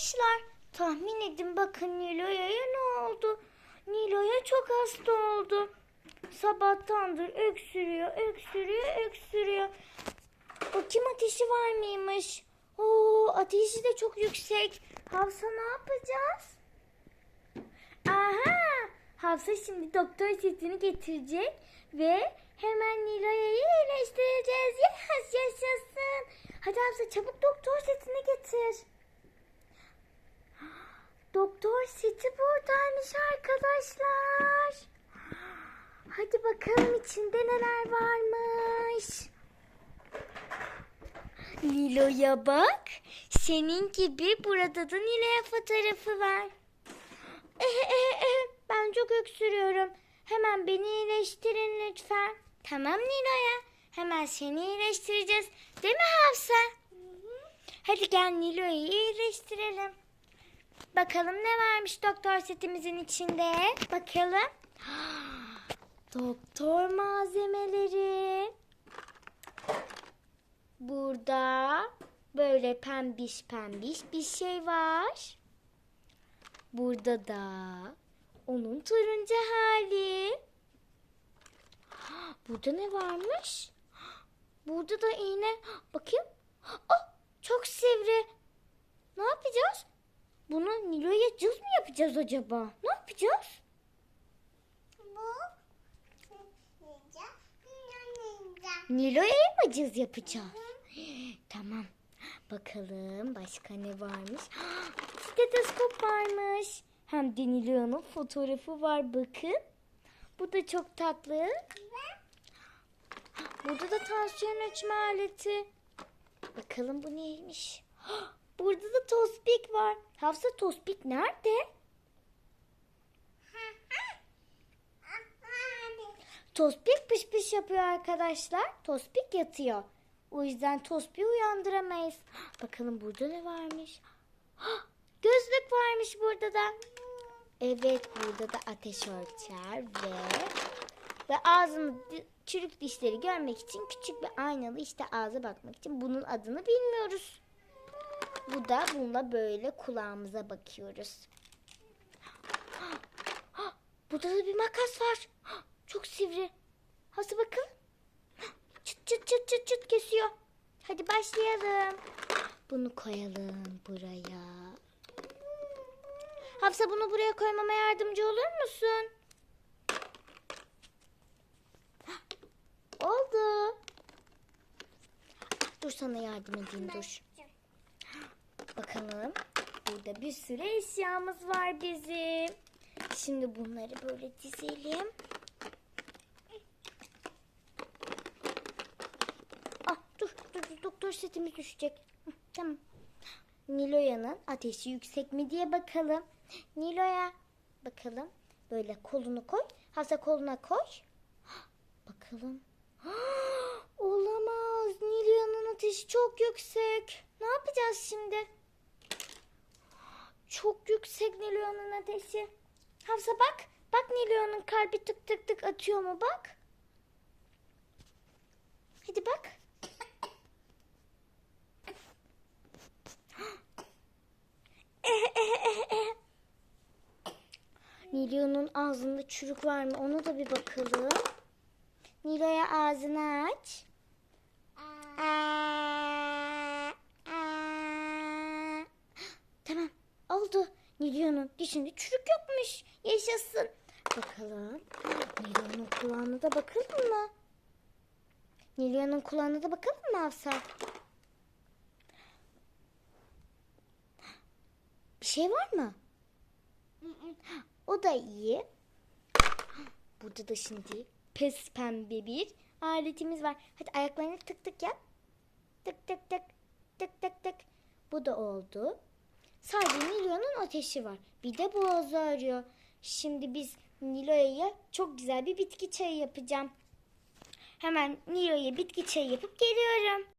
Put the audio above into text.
Arkadaşlar tahmin edin bakın Nilo'ya ne oldu? Nilo'ya çok hasta oldu. Sabahtandır öksürüyor, öksürüyor, öksürüyor. Bakayım ateşi var mıymış? Oo, ateşi de çok yüksek. Hafsa ne yapacağız? Aha! Hafsa şimdi doktor setini getirecek ve hemen Nilo'yu iyileştireceğiz. Yes, yaşasın. Hadi Hafsa çabuk doktor setini getir. Doktor seti buradaymış arkadaşlar. Hadi bakalım içinde neler varmış. Nilo'ya bak. Senin gibi burada da Nilo'ya fotoğrafı var. Ben çok öksürüyorum. Hemen beni iyileştirin lütfen. Tamam Nilo'ya. Hemen seni iyileştireceğiz. Değil mi Hafsa? Hadi gel Nilo'yu iyileştirelim. Bakalım ne varmış doktor setimizin içinde. Bakalım. Doktor malzemeleri. Burada böyle pembiş pembiş bir şey var. Burada da onun turuncu hali. Burada ne varmış? Burada da iğne. Bakayım. Oh, çok sivri. Bunu Nilo'ya cız mı yapacağız acaba? Ne yapacağız? Nilo'ya mı cız yapacağız? Tamam. Bakalım başka ne varmış? Stetoskop varmış. Hem de Nilo'nun fotoğrafı var bakın. Bu da çok tatlı. Burada da tansiyon ölçme aleti. Bakalım bu neymiş? Burada da tospik var. Hafsa tospik nerede? Tospik pış pış yapıyor arkadaşlar. Tospik yatıyor. O yüzden Tospik'i uyandıramayız. Bakalım burada ne varmış? Gözlük varmış burada da. Evet burada da ateş ölçer ve ve ağzını çürük dişleri görmek için küçük bir aynalı işte ağza bakmak için bunun adını bilmiyoruz. Bu da bununla böyle kulağımıza bakıyoruz. Burada da bir makas var. Çok sivri. Hadi bakın. Çıt çıt çıt çıt çıt kesiyor. Hadi başlayalım. Bunu koyalım buraya. Hafsa bunu buraya koymama yardımcı olur musun? Oldu. Dur sana yardım edeyim dur. Bakalım. Burada bir sürü eşyamız var bizim. Şimdi bunları böyle dizelim. Ah dur dur doktor setimiz düşecek. Tamam. Niloya'nın ateşi yüksek mi diye bakalım. Niloya bakalım. Böyle kolunu koy. Hafsa koluna koy. Bakalım. Olamaz. Niloya'nın ateşi çok yüksek. Ne yapacağız şimdi? Çok yüksek Niloya'nın ateşi. Hafsa bak. Bak Niloya'nın kalbi tık tık tık atıyor mu bak. Hadi bak. Nilo'nun ağzında çürük var mı? Ona da bir bakalım. Nilo'ya ağzını aç. Aa, aa. Tamam oldu. Nilo'nun dişinde çürük yokmuş. Yaşasın. Bakalım. Nilo'nun kulağına da bakalım mı? Nilo'nun kulağına da bakalım mı Hafsa? Bir şey var mı? O da iyi. Burada da şimdi pes pembe bir aletimiz var. Hadi ayaklarını tık tık yap. Tık tık tık. Tık tık tık. Bu da oldu. Sadece Nilo'nun ateşi var. Bir de boğazı ağrıyor. Şimdi biz Nilo'ya çok güzel bir bitki çayı yapacağım. Hemen Nilo'ya bitki çayı yapıp geliyorum.